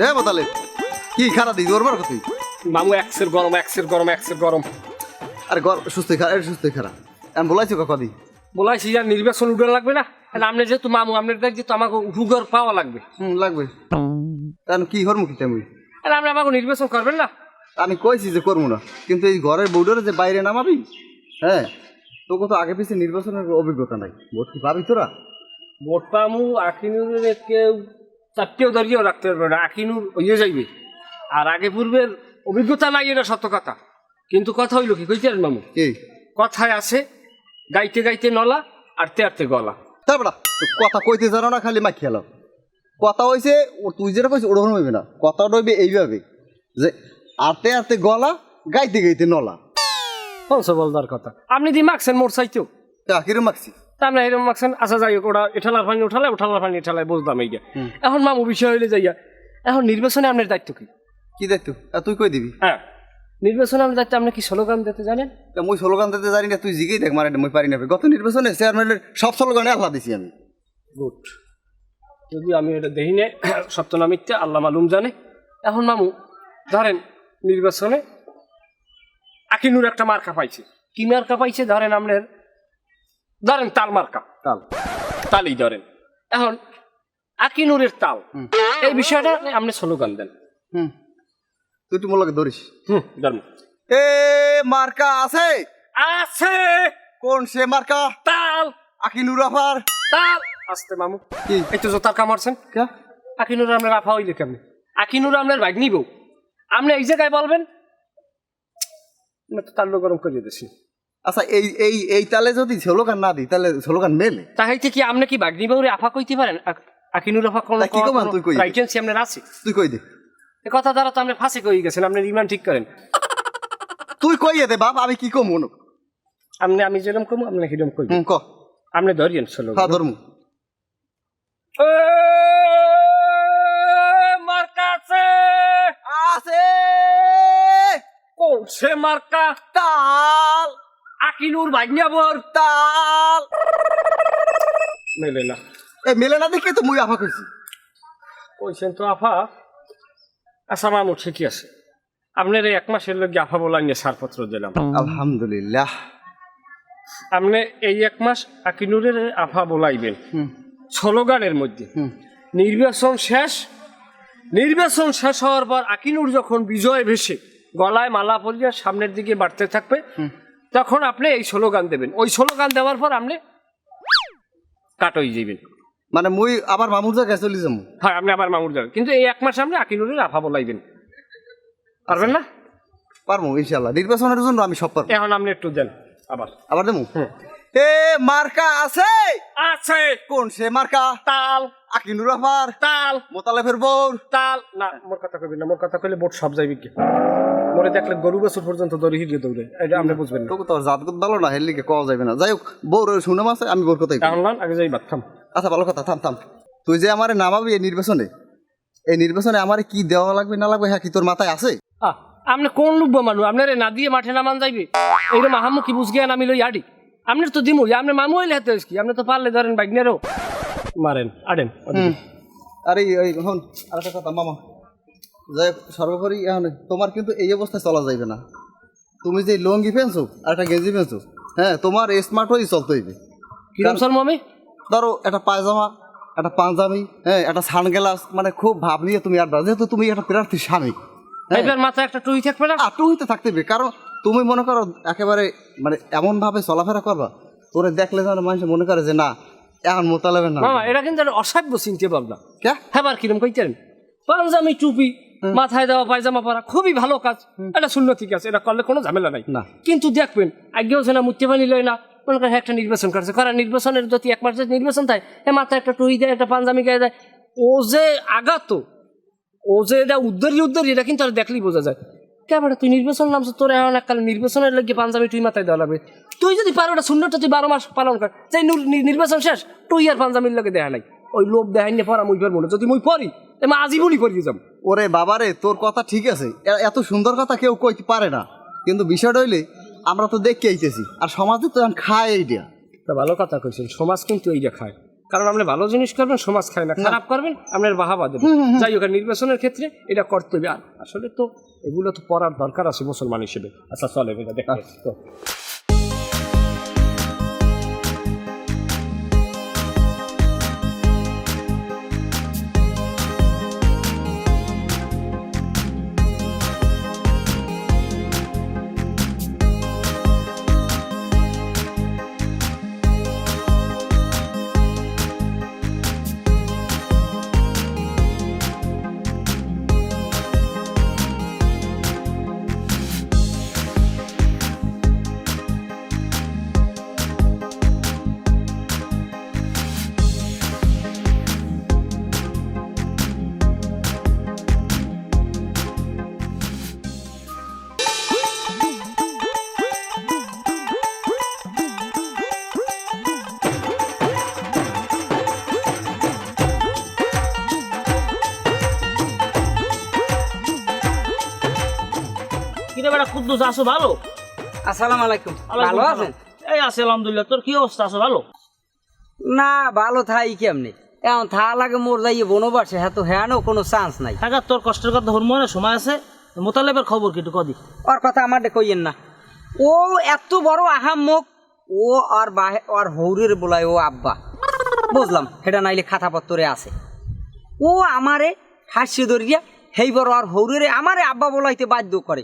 এ বতালে কি খারা দিই ওর বার কতই মামু একসের গরম একসের গরম একসের গরম। আরে গর সুস্থ খারা সুস্থ খারা আমি বলাইছি কথা দি বলাইছি যে নির্বাচন উঠে লাগবে না? আপনি যেহেতু মামু আপনার যেহেতু আমাকে হুগর পাওয়া লাগবে। হুম লাগবে। কারণ কি হর মুখি আমি তাহলে আপনি আমাকে নির্বাচন করবেন না? আমি কইছি যে করব না। কিন্তু এই ঘরের বউডারে যে বাইরে নামাবি হ্যাঁ তোকে তো আগে পিছিয়ে নির্বাচনের অভিজ্ঞতা নাই। ভোট কি পাবি তোরা? ভোট পামু আকিনুরের কেউ চারটেও দাঁড়িয়েও রাখতে পারবে না। আকিনুর ইয়ে যাইবে। আর আগে পূর্বের অভিজ্ঞতা নাই এটা সত্য কথা। কিন্তু কথা হইল কি? কইতে মামু? কি? কথায় আছে গাইতে গাইতে নলা আরতে আরতে গলা। তারপর কথা কইতে জানো না খালি মাখি খেলো কথা হয়েছে ও তুই যেটা কইছিস ওরকম হইবে না। কথা হইবে এইভাবে যে আরতে আরতে গলা গাইতে গাইতে নলা। পঞ্চ বলদার কথা। আপনি দি মাখছেন মোর চাইতেও। কিরম মাখছি। আপনি এরকম মাখছেন আচ্ছা যাই হোক ওটা এঠালার পানি উঠালে উঠালার পানি এঠালায় বুঝলাম এইটা এখন মামু বিষয় হইলে যাইয়া এখন নির্বাচনে আপনার দায়িত্ব কি? কি দেখতো তুই কই দিবি? হ্যাঁ। নির্বাচনে আপনার দায়িত্ব আপনি কি স্লোগান দিতে জানেন? মুই স্লোগান দিতে জানি না তুই জিগেই দেখ মারে মুই পারি না গত নির্বাচনে চেয়ারম্যানের সব স্লোগানে আল্লাহ দিছি আমি। গুড যদি আমি এটা দেখি নে সত্য না মিথ্যা আল্লাহ মালুম জানে। এখন মামু ধরেন নির্বাচনে আকিনুর একটা মার্কা পাইছে। কি মার্কা পাইছে? ধরেন আপনার ধরেন তাল মার্কা। তাল। তালই ধরেন। এখন আকিনুরের তাল। এই বিষয়টা আপনি স্লোগান দেন। হুম। তুই একটু মোলাকে ধরিস। হুম এ মার্কা আছে? আছে। কোন সে মার্কা? তাল। আকিনুর আফার। তাল। আসতে মামু। কি? এই তো জোতার কামারছেন কে? আকিনুর আপনার আফা হইলে কেমনি? আকিনুর আপনার বাইক নিব আপনি এই জায়গায় বলবেন না তো তাল্লু গরম করে দিয়েছি। আচ্ছা এই এই এই তালে যদি স্লোগান না দিই তাহলে স্লোগান মেলে। তাহাইতে কি আপনি কি বাইক নিব আফা কইতে পারেন? আক- আকিনুর আফা কোন কি কমান তুই কই? রাইটেন্সি আপনার আছে? তুই কই দে? এ কথা দ্বারা তো আপনি ফাঁসে কই গেছেন আপনি রিমান্ড ঠিক করেন। তুই কই দে বাপ আমি কি কম? মনো আপনি আমি যেরকম কম আপনি কিরম কই ক। আপনি ধরিয়েন চলো হ্যাঁ ধর্ম। মার্কা আছে। আছে। কোন সে মার্কা? তাল। আকিনুর ভাগ্যাবর তাল মেলে না এ মেলে না দেখে তো মুই আফা কইছি। কইছেন তো আফা? আচ্ছা মামু ঠিকই আছে। আপনার এই এক মাসের লোক আফা বলা নিয়ে ছাড়পত্র দিলাম। আলহামদুলিল্লাহ। আপনি এই এক মাস আকিনুরের আফা বলাইবেন। স্লোগানের মধ্যে। নির্বাচন শেষ। নির্বাচন শেষ হওয়ার পর আকিনুর যখন বিজয় ভেসে গলায় মালা পরিয়া সামনের দিকে বাড়তে থাকবে তখন আপনি এই স্লোগান দেবেন। ওই স্লোগান দেওয়ার পর আপনি কাটই যাবেন মানে মুই আবার মামুর জায়গায় চলে যাব। হয় আপনি আবার মামুর যাবেন কিন্তু এই এক মাস আপনি আকিনুরের আফা বলাইবেন। পারবেন না? পারব ইনশাল্লাহ নির্বাচনের জন্য আমি সব পারব। এখন আপনি একটু দেন আবার। আবার দেবো। এ মার্কা আছে? আছে। কোন সে মার্কা? তাল। আকিনুর আফার তাল। মোতালেফের বউর তাল। না মোর কথা কবি না মোর কথা কইলে বোট সব যাইবি কি? মোরে দেখলে গরু বছর পর্যন্ত দড়ি হিরিয়ে দৌড়ে। এটা আপনি বুঝবেন না। তো ভালো না হেলিকে কওয়া যাবে না। যাই হোক বউর শুনাম আছে আমি বোর কথাই। আগে যাই বাথাম আচ্ছা ভালো কথা থাম থাম। তুই যে আমারে নামাবি এই নির্বাচনে এই নির্বাচনে আমারে কি দেওয়া লাগবে না লাগবে হ্যাঁ কি তোর মাথায় আছে? আপনি কোন লুব্ব মানু? আপনার না দিয়ে মাঠে নামান যাইবে? এইরকম মাহামু কি বুঝ গিয়া নামি লই আডি? আপনার তো দিমু আপনি মামু হইলে হাতে কি? আপনি তো পারলে ধরেন বাইকনেরও মারেন আডেন আরে এই হন আর একটা কথা মামা। যাই সর্বোপরি এখন তোমার কিন্তু এই অবস্থায় চলা যাইবে না। তুমি যে লঙ্গি পেনছো আর একটা গেঞ্জি পেনছো হ্যাঁ তোমার স্মার্ট হয়েই চলতে হইবে। কিরম সর মামি ধরো একটা পায়জামা একটা পাঞ্জাবি হ্যাঁ একটা সানগ্লাস মানে খুব ভাব নিয়ে তুমি আড্ডা যেহেতু তুমি একটা প্রার্থী স্বামী হ্যাঁ। এবার মাথায় একটা টুই থাকবে না? আটু হইতে থাকতে হবে কারণ তুমি মনে করো একেবারে মানে এমন ভাবে চলাফেরা করবা তোরে দেখলে যেন মানুষ মনে করে যে না এখন মোতালেবের না। এটা কিন্তু একটা অসাধ্য চিনতে কে? হ্যাঁ কিরম কইতেন? পাঞ্জামি টুপি মাথায় দেওয়া পায়জামা পরা খুবই ভালো কাজ। এটা শূন্য ঠিক আছে এটা করলে কোনো ঝামেলা নাই। না। কিন্তু দেখবেন আগেও যে না বানি লয় না মনে করেন একটা নির্বাচন করছে কারণ নির্বাচনের যদি এক মাসের নির্বাচন থাকে এ মাথায় একটা টুই দেয় একটা পাঞ্জামি গায়ে দেয় ও যে আঘাত ও যে এটা উদ্ধারি উদ্ধারি এটা কিন্তু আর দেখলেই বোঝা যায়। কেমন তুই নির্বাচন নামছ তোর এখন এককাল নির্বাচনের লাগে পাঞ্জাবি তুই মাথায় দেওয়া লাগবে। তুই যদি পারো ওটা শূন্যটা তুই বারো মাস পালন কর। যে নির্বাচন শেষ তুই আর পাঞ্জাবির লাগে দেখা নাই। ওই লোভ দেখাই নিয়ে পড়া মুই পারব না। যদি মুই পড়ি এমা আজীবনই পড়িয়ে যাব। ওরে বাবারে তোর কথা ঠিক আছে। এত সুন্দর কথা কেউ কইতে পারে না। কিন্তু বিষয়টা হইলে আমরা তো দেখতে আইতেছি। আর সমাজে তো এখন খায় এইটা তা ভালো কথা কইছেন সমাজ কিন্তু এইটা খায়। কারণ আপনি ভালো জিনিস করবেন সমাজ খায় না। খারাপ করবেন আপনার বাহাবা দেবেন। যাই হোক নির্বাচনের ক্ষেত্রে এটা কর্তব্য আর আসলে তো এগুলো তো পড়ার দরকার আছে মুসলমান হিসেবে। আচ্ছা চলে এটা দেখতে তো। কুদ্দুস আছো ভালো? আসসালামু আলাইকুম। ভালো আছেন? এই আছে আলহামদুলিল্লাহ। তোর কি অবস্থা আছো? ভালো? না ভালো থাই কেমনি? এখন থা লাগে মোর যাইয়ে বনবাসে হ্যাঁ তো হ্যাঁ কোনো চান্স নাই। থাকা তোর কষ্টের কথা হরমোনের সময় আছে। মোতালেবের খবর কি একটু কদি ওর কথা আমার কইয়েন না। ও এত বড় আহাম্মক ও আর বাহে আর হৌরের বলায় ও আব্বা। বুঝলাম সেটা নাইলে খাতাপত্তরে আছে। ও আমারে হাসি ধরিয়া হেই বড় আর হৌরেরে আমারে আব্বা বলাইতে বাধ্য করে।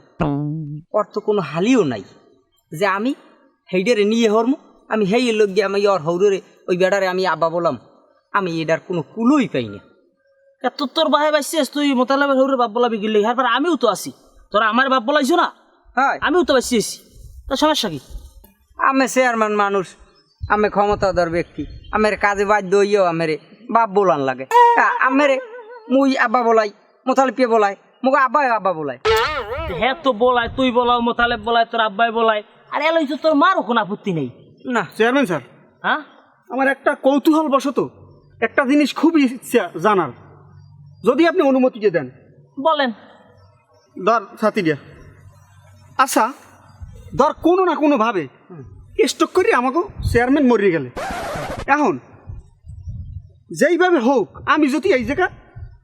ওর তো কোনো হালিও নাই। যে আমি হেইডারে নিয়ে হরমু আমি হেই লোক গিয়ে আমি ওর হৌরেরে ওই বেড়ারে আমি আব্বা বললাম আমি এটার কোনো কুলোই পাই না। তোর তোর বাহে বাইছিস তুই মোতালেবের হৌরের বাপ বলাবি গিলে হ্যাঁ আমিও তো আছি। তোরা আমার বাপ বলাইছো না? হয়। আমিও তো বাইছি আছি। তোর সমস্যা কি? আমি চেয়ারম্যান মানুষ আমি ক্ষমতাধর ব্যক্তি আমের কাজে বাধ্য হইয়াও আমেরে বাপ বলান লাগে। আমেরে মুই আব্বা বলাই মোথালিপিয়ে বলাই মোক আব্বাই আব্বা বলাই। হ্যাঁ তো বলাই তুই বলাও মোতালেব বলাই তোর আব্বাই বলাই। আর এলাই তো তোর মারও কোনো আপত্তি নেই। না চেয়ারম্যান স্যার। হ্যাঁ? আমার একটা কৌতূহল বশত একটা জিনিস খুবই ইচ্ছা জানার। যদি আপনি অনুমতি দিয়ে দেন। বলেন। ধর ছাতি দিয়া। আচ্ছা ধর কোনো না কোনোভাবে স্টক করে আমাকে চেয়ারম্যান মরিয়ে গেলে। এখন যেইভাবে হোক আমি যদি এই জায়গা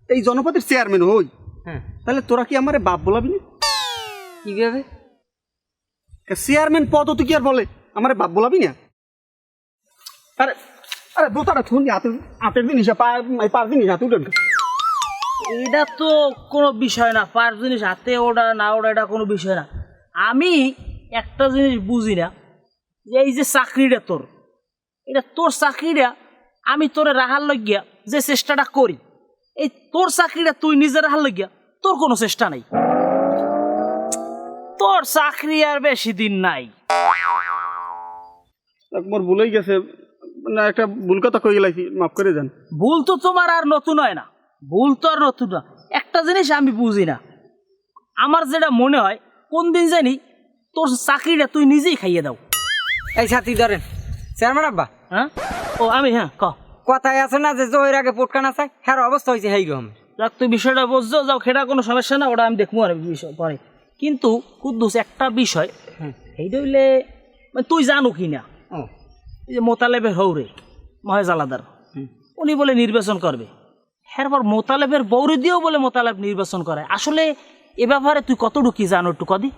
এই জনপদের চেয়ারম্যান হই হ্যাঁ। তাহলে তোরা কি আমারে বাপ বলাবি না? কীভাবে চেয়ারম্যান পদ কি আর বলে? আমারে বাপ বলাবি না? আরে আরে দোতারা থুন হাতে হাতের জিনিস পা- পাঁচ জিনিস হাতে উঠেন। এটা তো কোনো বিষয় না পার জিনিস হাতে ওটা না ওটা এটা কোনো বিষয় না। আমি একটা জিনিস বুঝি না যে এই যে চাকরিটা তোর এটা তোর চাকরিটা আমি তোরে রাহার লাগিয়া যে চেষ্টাটা করি এই তোর চাকরিটা তুই নিজে রাহার লাগিয়া তোর কোনো চেষ্টা নাই। তোর চাকরি আর বেশি দিন নাই। একবার ভুলেই গেছে। না একটা ভুল কথা কই গেলাইছি মাফ করে দেন। ভুল তো তোমার আর নতুন হয় না। ভুল তো আর নতুন না। একটা জিনিস আমি বুঝি না। আমার যেটা মনে হয় কোন দিন জানি তোর চাকরিটা তুই নিজেই খাইয়ে দাও। এই সাথী ধরেন চেয়ারম্যান আব্বা। হ্যাঁ? ও আমি হ্যাঁ ক। কথায় আছে না যে জয়ের আগে পোটকান আছে হ্যাঁ অবস্থা হয়েছে হেই রকম যাক তুই বিষয়টা বুঝছ যাও সেটা কোনো সমস্যা না ওটা আমি দেখব আর বিষয় পরে। কিন্তু কুদ্দুস একটা বিষয়। হইলে মানে তুই জানো কি না? এই যে মোতালেবের হৌরে মহেজ আলাদার উনি বলে নির্বাচন করবে। এরপর মোতালেবের বৌরি দিয়েও বলে মোতালেব নির্বাচন করে। আসলে এ ব্যাপারে তুই কতটুকু কি জানো একটু কদি?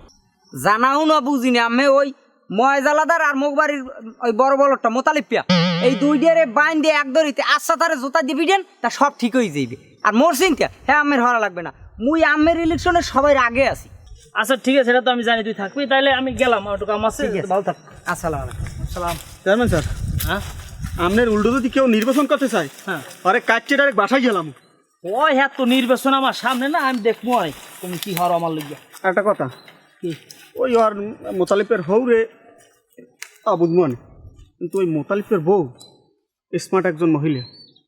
জানাও না বুঝিনি আমি ওই ময়জালাদার আর মুখবাড়ির ওই বড় বড়টা মোতালিপিয়া এই দুই ডেরে বাইন দিয়ে এক দড়িতে আচ্ছা তারে জোতা দিবি দেন তা সব ঠিক হয়ে যাইবে। আর মোর সিনকে হ্যাঁ আমের হরা লাগবে না। মুই আমের ইলেকশনে সবাই আগে আছি। আচ্ছা ঠিক আছে সেটা তো আমি জানি তুই থাকবি তাহলে আমি গেলাম কাম আছে ভালো থাক। আসসালাম আলাইকুম। সালাম চেয়ারম্যান স্যার হ্যাঁ? আপনার উল্টো যদি কেউ নির্বাচন করতে চায় হ্যাঁ। আরে কাটছে ডাইরেক্ট বাসায় গেলাম। ওই হ্যাঁ তো নির্বাচন আমার সামনে না আমি দেখব অনেক তুমি কি হর আমার লইয়া একটা কথা কি? ওই আর মোতালিফের হৌ রে বুঝব না কিন্তু ওই মোতালিফের বউ স্মার্ট একজন মহিলা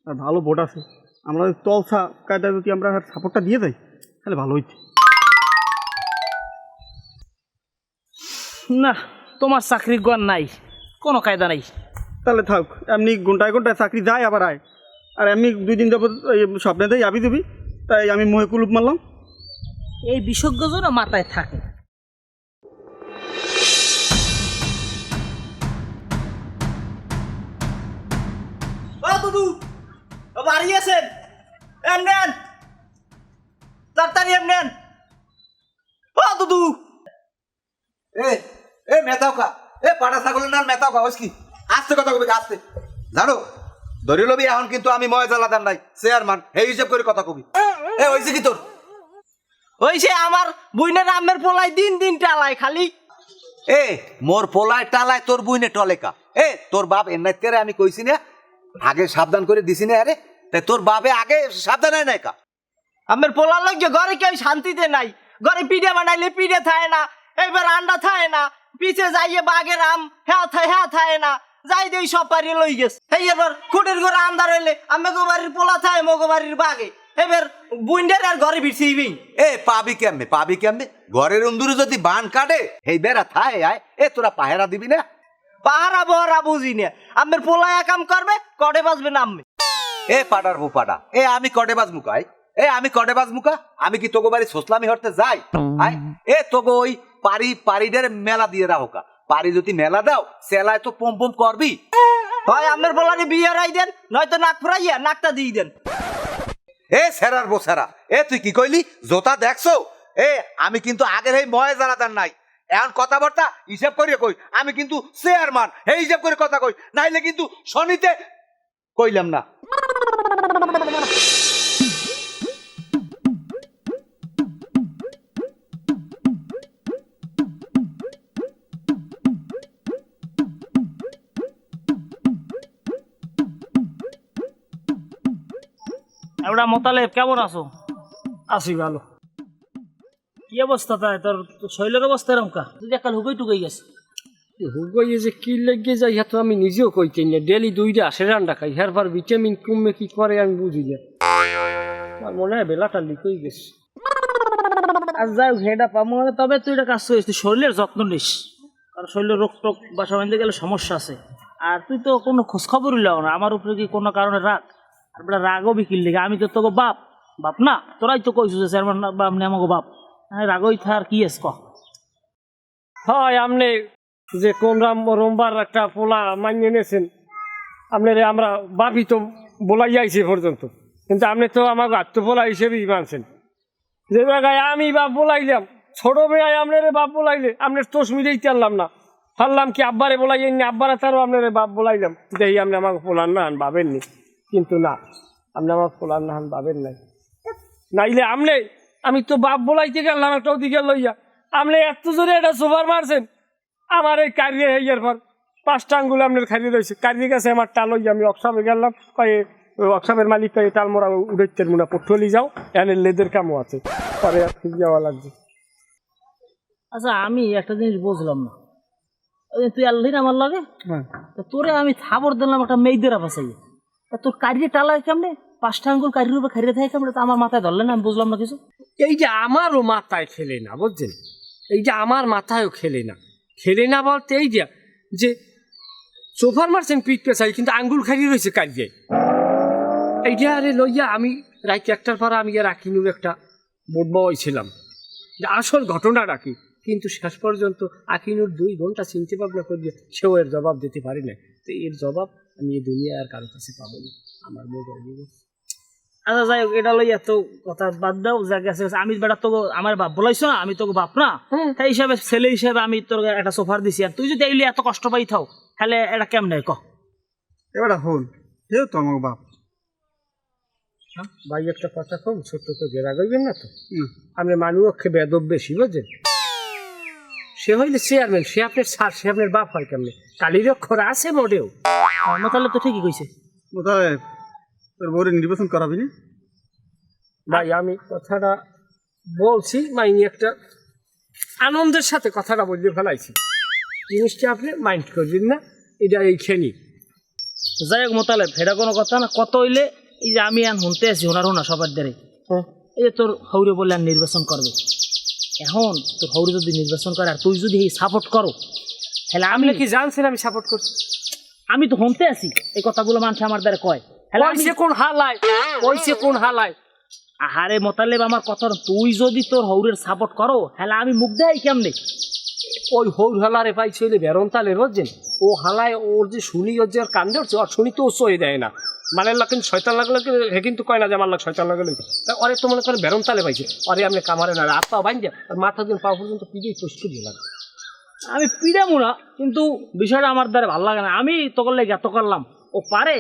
আর ভালো ভোট আছে। আমরা তলসা কায়দায় যদি আমরা সাপোর্টটা দিয়ে দেয় তাহলে ভালো হইতে। না তোমার চাকরি গণ নাই কোনো কায়দা নাই। তাহলে থাক এমনি ঘন্টায় ঘন্টায় চাকরি যায় আবার আয়। আর এমনি দুই দিন যাবত এই স্বপ্নে দেয় আবি দিবি। তাই আমি মুহে কুলুপ মারলাম। এই বিশেষজ্ঞজন মাথায় থাকে। ও দুদু ও বাড়ি আছেন? এম নেন তাড়াতাড়ি এম নেন। ও দুদু এ এ মেতাও কা এ পাটা ছাগলের নাম মেতাও কা কি? আস্তে কথা কবি আস্তে। জানো ধরে লবি এখন কিন্তু আমি ময় জ্বালাদার নাই চেয়ারম্যান এই হিসেব করে কথা কবি। এ হয়েছে কি তোর? ওই সে আমার বুইনের আমের পোলাই দিন দিন টালাই খালি। এ মোর পোলায় টালায় তোর বুইনে টলেকা। এ তোর বাপ তেরে আমি কইছি না আগে সাবধান করে দিছি না আরে তাই তোর বাপে আগে সাবধান হয় নাই কা আমের পোলা লাগে ঘরে কেউ শান্তিতে নাই ঘরে পিঠে বানাইলে পিঠে থায় না এবার আন্ডা থায় না পিছে যাইয়ে বাঘের আম হ্যাঁ থায় হ্যাঁ থায় না যাই দেই সব পারি লই গেছে। এই এবার খুঁটির ঘরে আন্দার হইলে আমি বাড়ির পোলা থায় মগো বাড়ির বাঘে। এবার বুইন্ডের আর ঘরে ভিড়ছিবি এ পাবি কেমনে পাবি কেমনে? ঘরের অন্দুরে যদি বান কাটে এই বেড়া থায় আয়। এ তোরা পাহেরা দিবি না? পাহারা বহরা বুঝি না। আমের পোলা একাম করবে কটে বাজবে না আমি এ পাডার বউ পাডা এ আমি কটে বাজ মুকাই এ, আমি কটে বাজ মুকা আমি কি তোগো বাড়ি সোসলামি হরতে যাই? এ, তোগো ওই পারি, পারিডের মেলা দিয়ে রাখো কা পারি যদি মেলা দাও সেলায় তো পম পম করবি। হয়, আমের পোলারে বিয়ে রাই দেন, নয়তো নাক ফুরাইয়া নাকটা দিয়ে দেন। এ, সেরার বো এ, তুই কি কইলি? জোতা দেখছ? এ, আমি কিন্তু আগের এই ময় জ্বালাতার নাই। এখন কথাবার্তা হিসাব করিয়ে কই, আমি কিন্তু চেয়ারম্যান, এই হিসাব করে কথা কই। নাইলে কিন্তু শনিতে কইলাম না। এবার মোতালেব কেমন আছো? আসি ভালো। কি অবস্থা তাই? তোর শরীরের অবস্থা এরকম কা? তুই একাল হুকই টুকাই গেছে হুগইয়ে যে কি লেগে হ্যাঁ তো আমি নিজেও কইতেই না। ডেলি দুইটা আসে রান্না খাই। পর ভিটামিন কমবে কি করে আমি বুঝি না। আমার মনে হয় বেলাটা লিকই গেছে। আর যাই হোক হেডা পাবো তবে তুই এটা কাজ করিস তুই শরীরের যত্ন নিস। কারণ শরীরের রোগ টোগ বাসা বাঁধতে গেলে সমস্যা আছে। আর তুই তো কোনো খোঁজ খবরই লাও না। আমার উপরে কি কোনো কারণে রাগ? বেটা রাগও বিকির লেগে আমি তো তোকে বাপ। বাপ না, তোরাই তো কইছিস যে চেয়ারম্যান আমাকে বাপ। হ্যাঁ রাগই থার, কি আছে ক? হয়, আপনি যে কোন রাম, রোমবার একটা পোলা মানিয়ে নিয়েছেন আপনার আমরা বাপি তো বলাই আইছি পর্যন্ত। কিন্তু আপনি তো আমাকে আত্মপোলা হিসেবেই মানছেন। যে জায়গায় আমি বাপ বলাইলাম, ছোট মেয়ে আপনার বাপ বলাইলে আপনার তোষ মিলেই চাললাম না। ভাবলাম কি আব্বারে বলাই আব্বারা তারও আপনার বাপ বলাইলাম। দেখি আপনি আমাকে পোলার না হান ভাবেননি কিন্তু না আপনি আমার পোলার না হান ভাবেন নাই। নাইলে আমলে আমি তো বাপ বলাইতে গেলাম একটা ওদিকে লইয়া। আমলে এত জোরে এটা সোফার মারছেন আমার এই কারিয়ে হইয়ার পর পাঁচটা আঙ্গুল আপনার খাইয়ে রয়েছে কারিয়ে গেছে আমার টাল লইয়া আমি অক্সামে গেলাম কয়ে ওই মালিক কয়ে টাল মোড়া উড়াইতে মুনা পটলি যাও এনে লেদের কামও আছে। পরে যাওয়া লাগছে আচ্ছা আমি একটা জিনিস বুঝলাম না। তুই আল্লাহ আমার লাগে? তা তোরে আমি থাবর দিলাম একটা মেয়েদের আবাসাই তা তোর কারিয়ে টালায় কেমনে? পাঁচটা আঙ্গুল কারির উপরে খাইয়ে থাকে কেমনে? তা আমার মাথায় ধরলে না, আমি বুঝলাম না কিছু। এই যে আমারও মাথায় খেলে না, বুঝছেন? এই যে আমার মাথায়ও খেলে না। খেলে না বলতে এই যে যে সোফার মারছেন পিঠ পেছাই, কিন্তু আঙ্গুল খাইয়ে রয়েছে কারিয়ে এইটা আরে লইয়া আমি রাত একটার পর আমি আর আকিনুর একটা বোট বইছিলাম যে আসল ঘটনাটা কি? কিন্তু শেষ পর্যন্ত আকিনুর দুই ঘণ্টা চিনতে ভাবনা করলে সেও এর জবাব দিতে পারি না তো এর জবাব আমি এই দুনিয়া আর কারও কাছে পাবো না। আমার মোবাইল আচ্ছা যাই হোক এটা লইয়া তো কথা বাদ দাও যা গেছে। আমি বেটা তোকে আমার বাপ বলাইছো না আমি তোকে বাপ না? তাই হিসাবে ছেলে হিসাবে আমি তোর একটা সোফার দিছি। আর তুই যদি এইলি এত কষ্ট পাই থাও তাহলে এটা কেমনে ক? এবার হন হেও তো আমার বাপ। ভাই একটা কথা কম ছোট্ট তো গেরা গইবেন না তো? আমি মানুষকে বেদব বেশি বুঝছেন? সে হইলে চেয়ারম্যান সে আপনার স্যার সে আপনার বাপ হয় কেমনে? কালির অক্ষর আছে মোটেও। তাহলে তো ঠিকই কইছে। কোথায় তোর বউরে নির্বাচন করাবি না? ভাই আমি কথাটা বলছি মাইনি একটা আনন্দের সাথে কথাটা বলতে ফেলাইছি। জিনিসটা আপনি মাইন্ড করবেন না এটা এইখানি যাই হোক মোতালে ফেরা কোনো কথা না। কত হইলে এই যে আমি আন শুনতে আছি ওনার হোনা সবার দ্বারে। এই যে তোর হৌরে বললে আর নির্বাচন করবে। এখন তোর হৌরে যদি নির্বাচন করে আর তুই যদি এই সাপোর্ট করো তাহলে আমি কি জানছেন আমি সাপোর্ট করছি আমি তো শুনতে আছি এই কথাগুলো মানুষ আমার দ্বারা কয়। তাহলে আমি কইছে কোন হালায়? কইছে কোন হালায়? আহারে মোতালেব আমার কথা না, তুই যদি তোর হৌরের সাপোর্ট করো তাহলে আমি মুখ দেয় কেমনে? ওই হৌর হালারে পাইছে হইলে বেরন তালে বুঝছেন ও হালায় ওর যে শুনি ওর যে ওর কান্দে ওর শুনি তো ও সয়ে দেয় না। মানের লাগ কিন্তু শয়তান লাগলে হে কিন্তু কয় না যে আমার লাগ শয়তান লাগলে? অরে তো মনে করে বেরম তালে পাইছে। অরে আপনি কামারে না হাত পা বাইন্দে আর মাথা দিন পা পর্যন্ত পিজেই কষ্ট দিয়ে লাগে আমি পিড়ামু না কিন্তু বিষয়টা আমার দ্বারা ভালো লাগে না। আমি তোকে লেগে এত করলাম ও পারে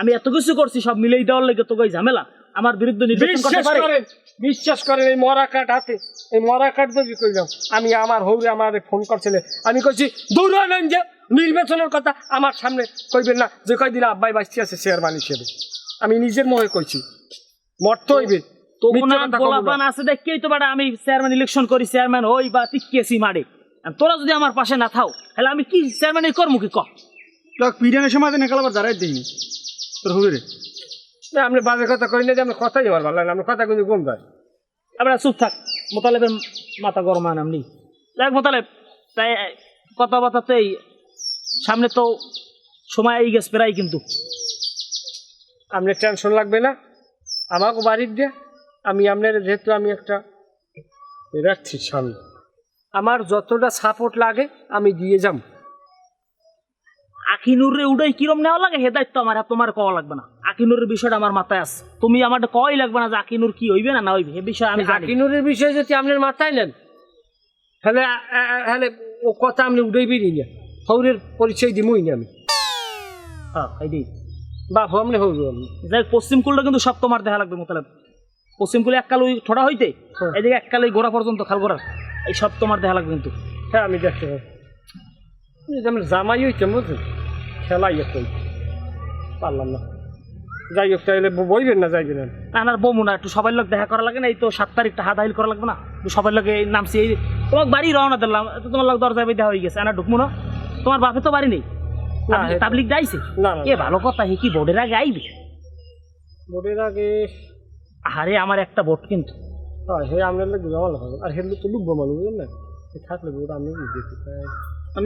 আমি এত কিছু করছি সব মিলেই দেওয়ার লেগে তোকে ঝামেলা। আমার বিরুদ্ধে নির্বাচন করতে বিশ্বাস পারে? করেন বিশ্বাস করেন এই মরা কাঠ হাতে এই মরা কাঠ যদি কইলাম আমি আমার হৌরে আমার ফোন করছিলে আমি কইছি দূর নেন যে নির্বাচনের কথা আমার সামনে কইবেন না যে কয়দিন আব্বাই বাঁচতে আছে চেয়ারম্যান হিসেবে। আমি নিজের মুখে কইছি। মরতে হইবে। আমি চেয়ারম্যান ইলেকশন করি চেয়ারম্যান হই বা টিকিয়েছি মারে। তোরা যদি আমার পাশে না থাও তাহলে আমি কি চেয়ারম্যান করব কি ক? দেখ পিডিয়ানের সময় নেকাল আবার দাঁড়াই দিইনি তোর হুজুরে। না, আপনি বাজে কথা কই না যে আমি কথাই আমার ভালো লাগে না, আপনি কথা কিন্তু কম যায়। আমরা চুপ থাক মোতালেবের মাথা গরম হয় নামনি দেখ মোতালেব তাই কথাবার্তাতেই সামনে তো সময় এই গেছে প্রায় কিন্তু। আপনার টেনশন লাগবে না। আমাকে বাড়ির দিয়ে আমি আপনার যেহেতু আমি একটা রাখছি সামনে। আমার যতটা সাপোর্ট লাগে আমি দিয়ে যাব আকিনুরে উড়াই কিরম নেওয়া লাগে? হে দায়িত্ব আমার আর তোমার কওয়া লাগবে না। আকিনুরের বিষয়টা আমার মাথায় আছে। তুমি আমার কই লাগবে না যে আকিনুর কি হইবে না না হইবে এ বিষয়ে আমি জানি। আকিনুরের বিষয়ে যদি আপনার মাথায় নেন তাহলে তাহলে ও কথা আপনি উড়াইবেনই না। হৌরের পরিচয় দিমই না আমি। হ্যাঁ এইটাই বাপ আপনি হৌর যাই পশ্চিম কুলটা কিন্তু সব তোমার দেখা লাগবে মোতালেব। পশ্চিম কুলে এককাল ওই ঠোঁটা হইতে হ্যাঁ। এদিকে এককাল ওই গোড়া পর্যন্ত খাল গোড়ার। এই সব তোমার দেখা লাগবে কিন্তু। হ্যাঁ আমি দেখতে পাবো। আমার জামাই হইতে বুঝলেন খেলাই একটা পারলাম না। যাই হোক তাহলে বইবেন না যাইবেন না আনার বমু না একটু সবাই লোক দেখা করা লাগে না এই তো সাত তারিখটা হাত হাইল করা লাগবে না। সবাই লোকে নামছি এই তোমার বাড়ি রওনা দিলাম তোমার লোক দরজায় দেওয়া হয়ে গেছে। আনা ঢুকবো না। তোমার বাপে তো বাড়ি নেই। তাবলিগ যাইছে? এ ভালো কথা হে কি বোর্ডের আগে আইবে? বোর্ডের আগে আরে আমার একটা ভোট কিন্তু। হে আপনার লোক জমা হবে। আর হেলে তো লুকবো মানুষ বুঝলেন না? থাকলে বোর্ড আমি দিতে চাই?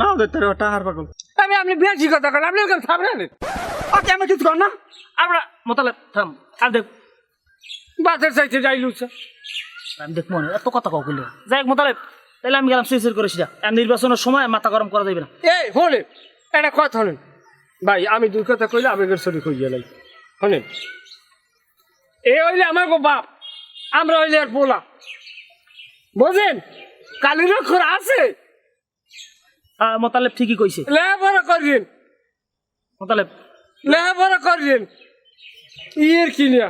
না তোর ওটা হার পাগল। আমি আপনি বেশি কথা করেন আপনি ওখানে থামলেন আমি কিছু কর না? আমরা মোতালে থাম আর দেখ। বাসের চাইতে যাই লুচা। আমি দেখব না এত কথা করলে যাই হোক মোতালে তাহলে আমি গেলাম সিরিয়াস করেছি যা। আর নির্বাচনের সময় মাথা গরম করা যাবে না। এই হলেন একটা কথা হলেন ভাই আমি দুই কথা কইলে আবেগের শরীর হয়ে গেলাই হলেন এ হইলে আমার গো বাপ আমরা হইলে আর পোলা। বোঝেন কালির অক্ষর আছে। মোতালেব ঠিকই কইছে। লেখাপড়া করিলেন মোতালেব। লেখাপড়া করিলেন ইয়ের কিনিয়া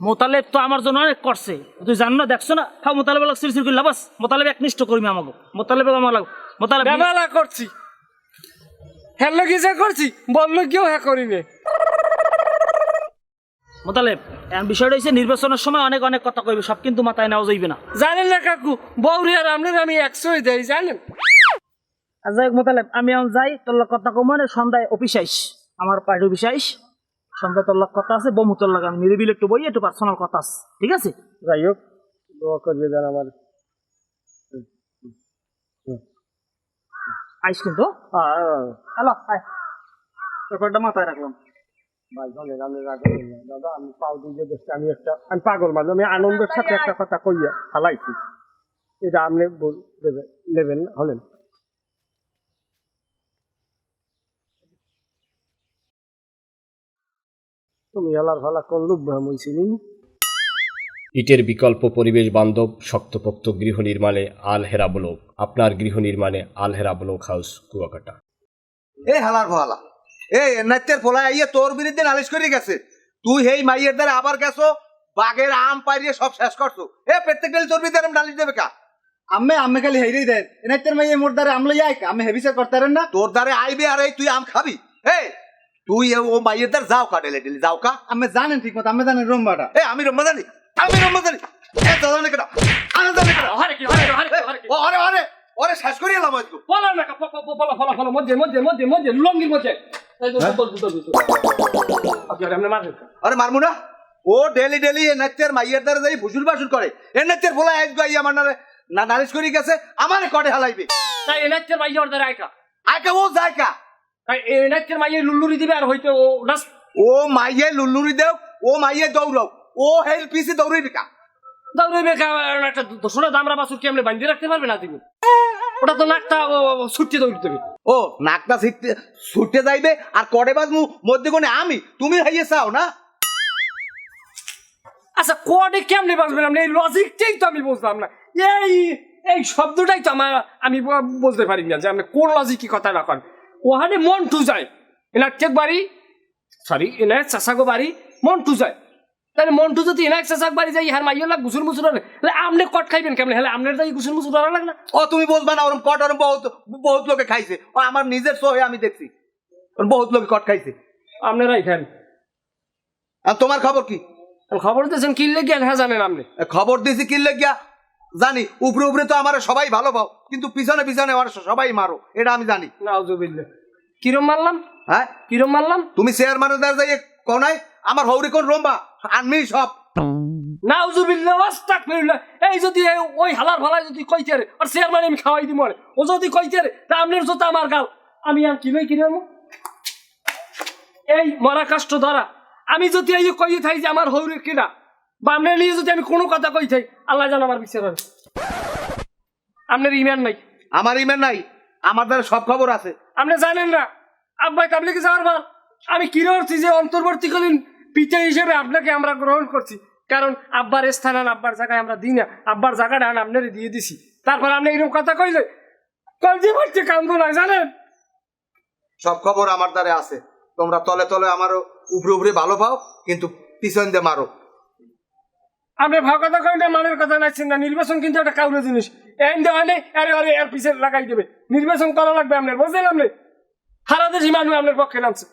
মোতালেব তো আমার জন্য অনেক করছে। তুই জানো না দেখছ না? হ্যাঁ মোতালেব লাগ সিরিয়াস করলে বাস। মোতালেব একনিষ্ঠ কর্মী আমাকে মোতালেব আমার লাগ। মোতালেব বেমালা করছি। হ্যালো কিসে করছি বলল কেউ হ্যাঁ করিনি মোতালেব এখন বিষয়টা হচ্ছে নির্বাচনের সময় অনেক অনেক কথা কইবে সব কিন্তু মাথায় নেওয়া যাইবে না। জানেন না কাকু বৌরি আর আপনার আমি একশোই দেয় জানেন? যাই হোক মোতালেব আমি এখন যাই তোর কথা কম মানে সন্ধ্যায় অফিস আইস আমার পার্টি অফিস আইস। তোর কথা আছে বমু তোর লোক আমি নিরিবিল একটু বই একটু পার্সোনাল কথা আছে ঠিক আছে? যাই হোক দোয়া করিয়ে দেন আমার। আইস কিন্তু হ্যালো আয়। ব্যাপারটা মাথায় রাখলাম। ভাই আমি রাগ দাদা আমি পাও দিয়ে দেখছি আমি একটা আমি পাগল মানুষ আমি আনন্দের সাথে একটা কথা কইয়া ফালাইছি। এটা আপনি নেবেন হলেন। তুমি আলার ভালা কোন লোক ইটের বিকল্প পরিবেশ বান্ধব শক্তপোক্ত গৃহ নির্মাণে আল হেরা ব্লক আপনার গৃহ নির্মাণে আল হেরা ব্লক হাউস কুয়াকাটা। এ হালার ভালা এ এনাইতের ফলা আইয়ে তোর বিরুদ্ধে নালিশ করে গেছে। তুই হেই মাইয়ের দ্বারা আবার গেছো বাগের আম পাইরিয়ে সব শেষ করছ। এ প্রত্যেক দিন তোর বিরুদ্ধে নালিশ দেবে কা? আমি আমি খালি হেরেই দেন। এনাইতের মাইয়ে মোর দ্বারে আমলে যাই আমি হেভি স্যার করতে পারেন না? তোর দ্বারে আইবে আর এই তুই আম খাবি। এ তুই ও মাইয়ের দ্বার যাও কা ডেলে ডেলে যাও কা? আমি জানেন ঠিক মতো আমি জানেন রুমবাটা। এ আমি রম্মা জানি আমি রম্মা জানি। এ দাদা নে কেডা আনা জানি কেডা হরে কি হরে হরে হরে কি। ও আরে আরে ওরে শেষ করে এলাম আজকে। বলো না কা- প- প- প- বলো বলো বলো মধ্যে মধ্যে মধ্যে মধ্যে লঙ্গির মধ্যে বল, বল, বল, বল। আর? আরে মারমু না। ও ডেলি ডেলি এ নাত্যের মাইয়ের দ্বারা যাই ভুসুল বাসুল করে। এ নাত্যের ফলা আজ গাই আমার নারে না নালিশ করে গেছে আমারে কটে হালাইবে। তাই এনাচ্ছের মাইয়ে ওর দ্বারা আয়কা আইকা ও যায় মাইয়ে লুল্লুরি দিবে আর হয়তো ও ও মাইয়ে লুল্লুরি দেও ও মাইয়ে দৌড়াও। ও হেল পিছে একটা দোসরা দামরা বাসুর বান্ধি রাখতে পারবে না তুমি ওটা তো নাকটা ছুটতে দৌড়তে হবে। ও নাকটা ছিটতে ছুটতে যাইবে আর কড়ে বাজমু মধ্যে কোনে আমি তুমি হাইয়ে চাও না? আচ্ছা কোয়াডে কেমনে বাঁচবেন আপনি? এই লজিকটাই তো আমি বুঝলাম না। এই এই শব্দটাই তো আমার আমি ব- বলতে পারি না যে আপনি কোন লজিকই কথা না করেন ওখানে মন টু যায়। এনার চেক বাড়ি সরি এনার চাষাগো বাড়ি মন টু যায়। তাহলে মন টু যদি এনার চাষাক বাড়ি যাই হ্যাঁ মাইয়া লাগ গুসুর মুসুর হলে তাহলে আপনি কট খাইবেন কেমন? হলে আপনার তাই গুসুর মুসুর ভালো লাগ না ও তুমি বলবা না ওরম কট ওরম বহুত বহুত লোকে খাইছে। ও আমার নিজের সহে আমি দেখছি। ওরম বহুত লোকে কট খাইছে। আপনারাই খান। আর তোমার খবর কি? খবর দিয়েছেন কিনলে গিয়া হ্যাঁ জানেন আপনি খবর দিয়েছি কিনলে গিয়া। জানি উপরে উপরে তো আমার সবাই ভালো পাও কিন্তু পিছনে পিছনে আমার সবাই মারো এটা আমি জানি। নাউজুবিল্লাহ। কিরম মারলাম? হ্যাঁ? কিরম মারলাম? তুমি চেয়ারম্যানের দ্বারা যাই কোনায় আমার হৌরি কোন রম্বা আনমি সব। নাউজুবিল্লাহ আস্তাগফিরুল্লাহ। এই যদি ওই হালার ভালা যদি কইতে রে আর চেয়ারম্যান আমি খাওয়াই দিব আরে। ও যদি কইতে রে তা আপনার জোতা আমার গাল। আমি আর কিনই কিনে আনব? এই মরা কাষ্ট ধরা আমি যদি এই যে কই থাই যে আমার হৌরে কিনা বা আপনার নিয়ে যদি আমি কোনো কথা কই থাই আল্লাহ জান আমার বিচার হবে। আপনার ইমান নাই। আমার ইমেল নাই আমার দ্বারা সব খবর আছে। আপনি জানেন না আব্বাই তাবলিকে যাওয়ার পর আমি কি করছি যে অন্তর্বর্তীকালীন পিতা হিসেবে আপনাকে আমরা গ্রহণ করছি? কারণ আব্বার স্থান আন আব্বার জায়গায় আমরা দিই না। আব্বার জায়গাটা আন আপনারে দিয়ে দিছি। তারপর আপনি এরকম কথা কইলে কলজি মারছে কান্দো না জানেন? সব খবর আমার দ্বারে আছে। তোমরা তলে তলে আমারও উপরে উপরে ভালো পাও কিন্তু পিছন দিয়ে মারো। আপনি ভাব কথা কই না মানের কথা নাইছেন না। নির্বাচন কিন্তু একটা কাউরে জিনিস। এন দেওয়া নেই আরে আরে এর পিছে লাগাই দেবে। নির্বাচন করা লাগবে আপনার বুঝলেন আপনি সারা দেশি মানুষ আপনার পক্ষে নামছে।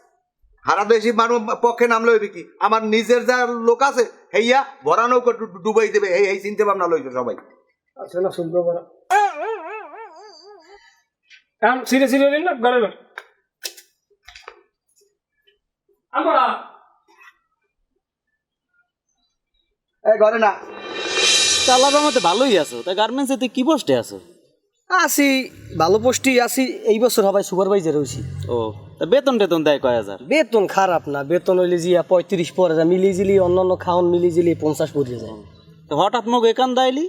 হারা দেশি মানুষ পক্ষে নামলে হইবে কি? আমার নিজের যা লোক আছে হেইয়া ভরা নৌকো ডুবাই দেবে। এই এই চিন্তা ভাবনা লইছো সবাই। আচ্ছা না বড়। এখন সিরে সিরে না ঘরে না আমরা এই ঘরে না। চালাবার মতো ভালোই আছো। তা গার্মেন্টসে তুই কি পোস্টে আছো? আসি ভালো পোস্টে আসি এই বছর হবাই সুপারভাইজার হয়েছি ও তা বেতন টেতন দেয় কয় হাজার? বেতন খারাপ না। বেতন হইলে জিয়া পঁয়ত্রিশ পরে যায়। মিলি জিলি অন্যান্য খাওয়ান মিলি জিলি পঞ্চাশ পড়ে যায়। তো হঠাৎ মুখ একান দাইলি?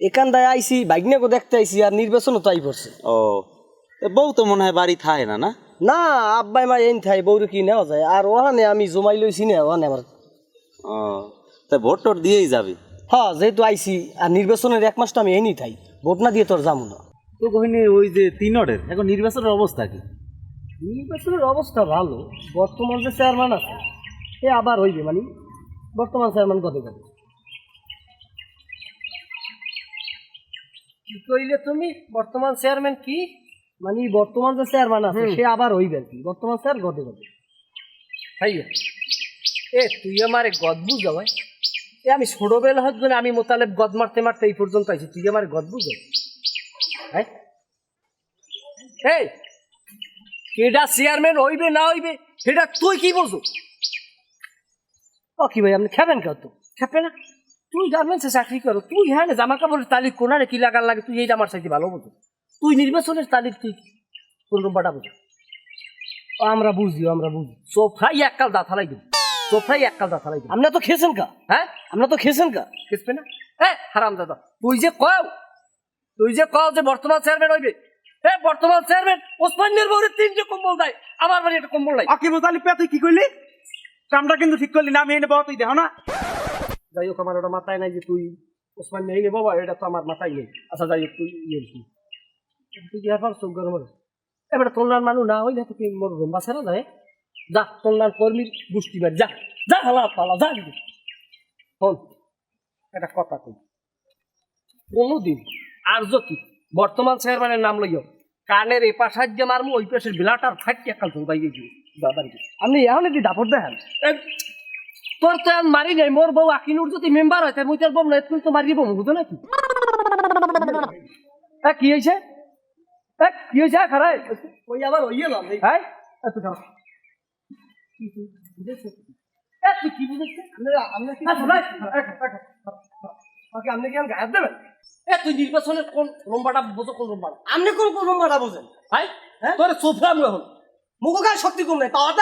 এখান দায় আইসি বাইকনাকে দেখতে আইসি আর নির্বাচনও তাই পড়ছে ও তা বউ তো মনে হয় বাড়ি থায় না না? না আব্বাই মা এন থাই বউরে কি নেওয়া যায়? আর ওখানে আমি জমাই লইছি না ওখানে আমার ও তা ভোট টোট দিয়েই যাবি। হ্যাঁ যেহেতু আইসি আর নির্বাচনের এক মাস তো আমি এনি থাই ভোট না দিয়ে তোর যাব না। তো কহিনি ওই যে তিনটের এখন নির্বাচনের অবস্থা কি? নির্বাচনের অবস্থা ভালো বর্তমান যে চেয়ারম্যান আছে সে আবার হইবে মানে বর্তমান চেয়ারম্যান কত কত কি কইলে তুমি? বর্তমান চেয়ারম্যান কি? মানে বর্তমান যে চেয়ারম্যান আছে সে আবার হইবে আর কি। বর্তমান চেয়ার গত গত ভাই এ তুই আমার গদ বুঝ ভাই এ আমি ছোটবেলা হত আমি মোতালেব গদ মারতে মারতে এই পর্যন্ত আইছি। তুই আমার গদ বুঝ? হ্যাঁ? চেয়ারম্যান হইবে না হইবে, সেটা তুই কি বুঝো? ও কি ভাই, আপনি খাবেন কত খেপে না? তুই গার্মেন্টসে চাকরি করো, তুই হ্যাঁ না, জামা কাপড়ের তারিখ কোনারে কি লাগার লাগে, তুই এইটা আমার চাইতে ভালো বুঝো। তুই নির্বাচনের তালিক তুই কোন রুমবাটা বুঝো? আমরা বুঝি আমরা বুঝি। সোফরাই এককাল দাঁথালাই দিবি। সোফরাই এককাল দাঁথালাই দিবি আপনি তো খেয়েছেন কা? হ্যাঁ? আমরা তো খেয়েছেন কা? খেসবে না? হ্যাঁ হারাম দাদা। তুই যে কও তুই যে কও যে বর্তমান চেয়ারম্যান হইবে এ বর্তমান চেয়ারম্যান ওসমানের বউরে তিনটে কম্বল দেয় আমার বাড়ি একটা কম্বল নাই। আকিব আলী পে তুই কি করলি কামটা কিন্তু ঠিক করলি না আমি এনে বাবা তুই দেখো না। যাই হোক আমার ওটা মাথায় নাই যে তুই ওসমান নেই বাবা এটা তো আমার মাথায় নেই। আচ্ছা যাই হোক তুই ইয়ে তুই কি আর চোখ গরম এবারে তোলনার মানুষ না হইলে তুই মোর রম্বা ছেড়ে যায় যা তোলনার কর্মীর গোষ্ঠী বাড়ি যা যা হালা পালা যা দিদি শোন একটা কথা কই। কোনোদিন আর যদি বর্তমান চেয়ারম্যানের নাম লইও কানের এই পাশার যে মারমু ওই পাশের বিলাটার ফাইট একাল তো বাইরে গিয়ে বাবার আপনি এখন যদি দাপট দেখেন। তোর তো আর মারি নাই মোর বউ আকিনুর যদি মেম্বার হয় তাই মুই তোর বউ নাই তুই তো মারি বউ বুঝো নাকি কি? হয়েছে কি হয়েছে খারাই। ওই আবার ওই গেল হ্যাঁ? এ, তুই খাও। কি তুই বুঝেছিস? এ, তুই কি বুঝেছিস? আপনি তুই নির্বাচনের কোন বোঝো কোন আপনি কোন কোন ভাই শক্তি কম নাই পাওয়া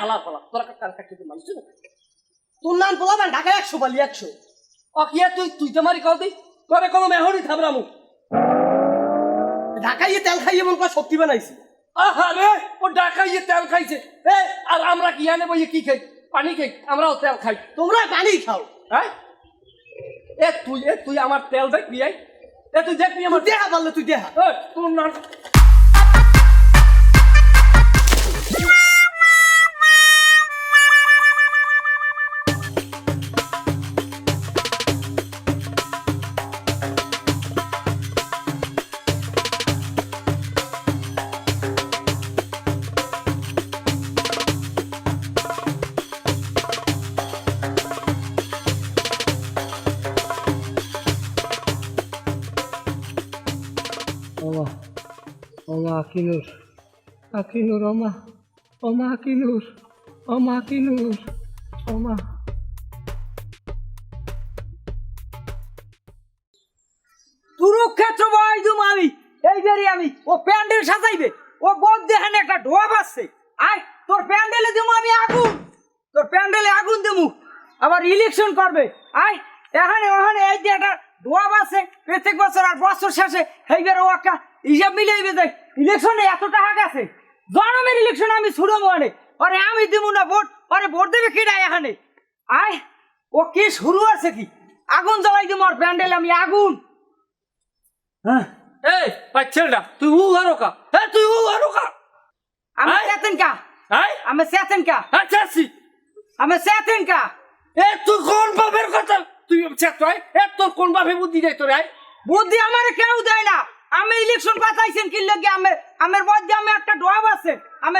হালা ফালা তোরা মানুষ তোর নাম পোলাবেন ঢাকায় একশো পালি একশো তুই তুই তো মারি কল দিই তোরে কোনো মেহরি থামরামু ঢাকাইয়ে তেল খাইয়ে মন করে সত্যি বানাইছে। আহারে ও ডাকাইয়ে তেল খাইছে। এ আর আমরা কি আনে বইয়ে কি খাই? পানি খাই আমরাও তেল খাই। তোমরা পানি খাও। হ্যাঁ? এ তুই এ তুই আমার তেল দেখ এই? এ তুই দেখ আমার দেহা বললে তুই দেহা। তোর না ওমা আকিনুর আকিনুর ওমা ওমা আকিনুর ওমা আকিনুর ওমা কুরুক্ষেত্র বয় দুম আমি এই বেরি আমি। ও প্যান্ডেল সাজাইবে। ও বদ দেখানে একটা ঢোয়াব আছে। আয় তোর প্যান্ডেলে দিমু আমি আগুন। তোর প্যান্ডেলে আগুন দিমু। আবার ইলেকশন করবে। আয় এখানে ওখানে এই যে একটা ঢোয়াব আছে, প্রত্যেক বছর আর বছর শেষে এইবার ও একটা হিসাব মিলাইবে দেখ ইলেকশনে এত টাকা গেছে। জনমের ইলেকশন আমি ছুড়ো মানে আরে আমি দিমু না ভোট আরে ভোট দেবে কিনা এখানে? আয় ও কি শুরু আছে কি? আগুন জ্বালাই দিমু আর প্যান্ডেলে আমি আগুন। হ্যাঁ। এই বাচ্চাটা তুই উ আরও কা? এ তুই উ আরও কা? আমি। চেতন কা? হ্যাঁ আমি চেতন কা? আচ্ছা আসি আমি চেতন কা? এ তুই কোন বাপের কথা? তুই চেত এ তোর কোন বাপে বুদ্ধি দেয় তোর আয়। বুদ্ধি আমার কেউ দেয় না। আমি ইলেকশন পাতাইছেন কি লাগে? আমি আমার মধ্যে আমি একটা ডোয়াব আছে। আমি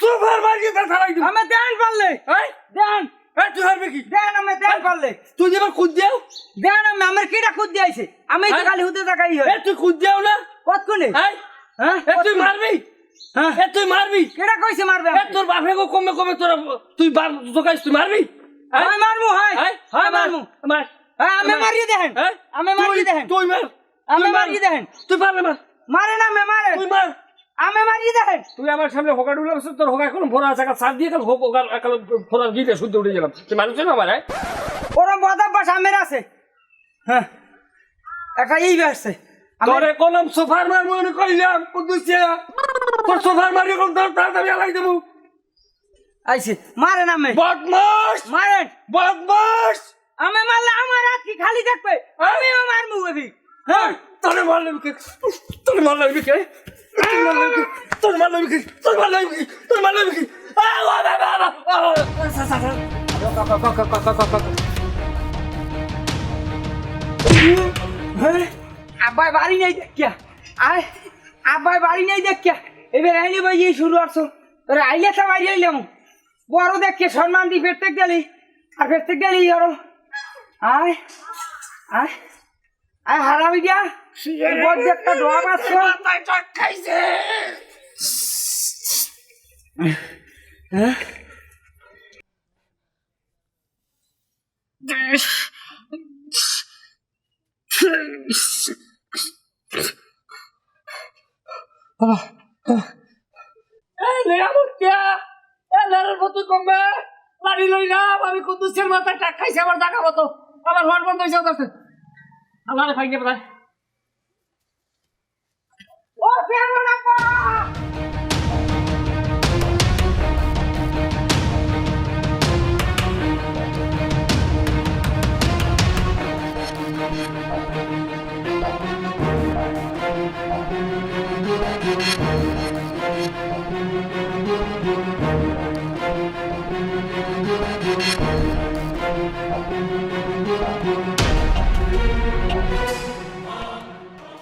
সুপার মার্কেটে ধারাই দিব। আমি দেন পারলে। এই? দেন। এই তুই হারবি কি? দেন আমি দেন পারলে। তুই যেবার খুদ দেও দেন আমি আমার কিটা খুদ দিয়েছে আমি তো? খালি হুদে টাকাই এ হয় তুই খুদ দেও না? কত কোনে এই? হ্যাঁ তুই মারবি? হ্যাঁ। তুই মারবি? কিটা কইছে মারবে তোর বাপে গো কমে কমে তোরা তুই বাপ দোকাইস তুই মারবি? আমি মারমু হয়। হ্যাঁ? হ্যাঁ মার। হ্যাঁ আমি মারিয়ে দেখেন। হ্যাঁ? আমি মারিয়ে দেখেন। তুই মার। আমি তুই মার। দেখেন। তুই পারলে মার মারে। না আমি মারে তুই মার। আমি মারিয়ে দেখেন। তুই আমার সামনে হোকা ডুলে বসে তোর হোকা এখন ভরা আছে সার দিয়ে কাল হোকা কাল ভরা গিয়ে শুদ্ধ উঠে গেলাম তুই মানুষ না আমার হ্যাঁ? আমের আছে। হ্যাঁ একটা এই আসছে আমি- তোরে কলম সোফার মার মনে কইলাম কুদুসিয়া তোর সোফার মারি কোন তোর তাড়াতাড়ি আলাই দেবো। আইছে মারেন আমি। বদমাস! মারেন। বদমাস! আমি মারলে আমার হাত কি খালি থাকবে। আমিও মারমু এবি হ্যাঁ তোরে মারলে কে তোরে মারলে কে তোর মারলে কে তোর হ্যাঁ বাড়ি নাই দেখিয়া আয় আব্বাই বাড়ি নাই দেখিয়া আইলে শুরু বাড়ি দেখে সম্মান দি ফেরতে গেলি আর ফেরতে গেলি আয় আয় আয় হারামি বড় একটা ডোয়াব আসছো। খাইছে। বাড়ি লই না আমি কুদ্দুসের মাথায় টাক খাইছে আমার টাকা মতো আমার ঘর বন্ধ হয়েছে ওদের আমার ফাইনে প্রায় ও ফেরো না